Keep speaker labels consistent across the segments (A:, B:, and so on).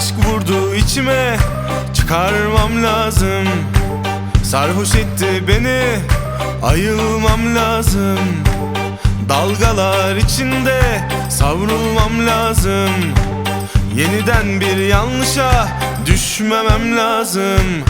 A: Aşk vurdu içime çıkarmam lazım. Sarhoş etti beni ayılmam lazım. Dalgalar içinde savrulmam lazım. Yeniden bir yanlışa düşmemem lazım.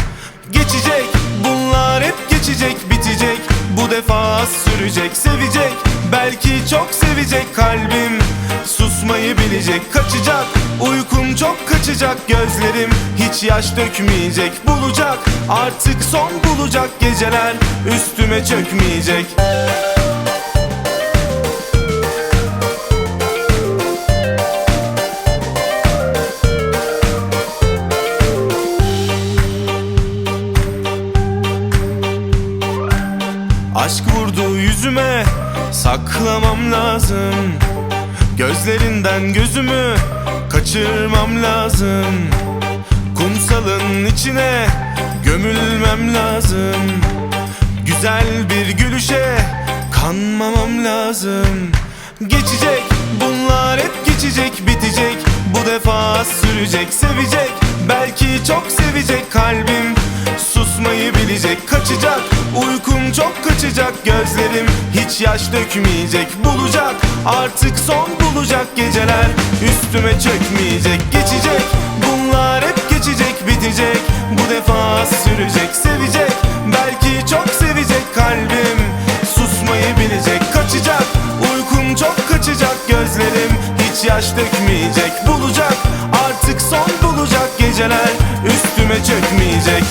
A: Geçecek bunlar hep geçecek bitecek. Bu defa sürecek sevecek. Belki çok sevecek kalbim Susmayı bilecek kaçacak. Uykum çok kaçacak gözlerim Hiç yaş dökmeyecek. Bulacak artık son bulacak geceler Üstüme çökmeyecek. Aşk vurdu yüzüme saklamam lazım Gözlerinden gözümü kaçırmam lazım. Kumsalın içine gömülmem lazım. Güzel bir gülüşe kanmamam lazım. Geçecek bunlar hep geçecek bitecek. Bu defa sürecek sevecek. Belki çok sevecek kalbim. Susmayı bilecek kaçacak. Uykum çok kaçacak gözlerim Hiç yaş dökmeyecek. Bulacak artık son bulacak geceler Üstüme çökmeyecek. Geçecek Bunlar hep geçecek bitecek. Bu defa sürecek sevecek. Belki çok sevecek kalbim Susmayı bilecek. Kaçacak Uykum çok kaçacak gözlerim Hiç yaş dökmeyecek. Bulacak artık son bulacak geceler Üstüme çökmeyecek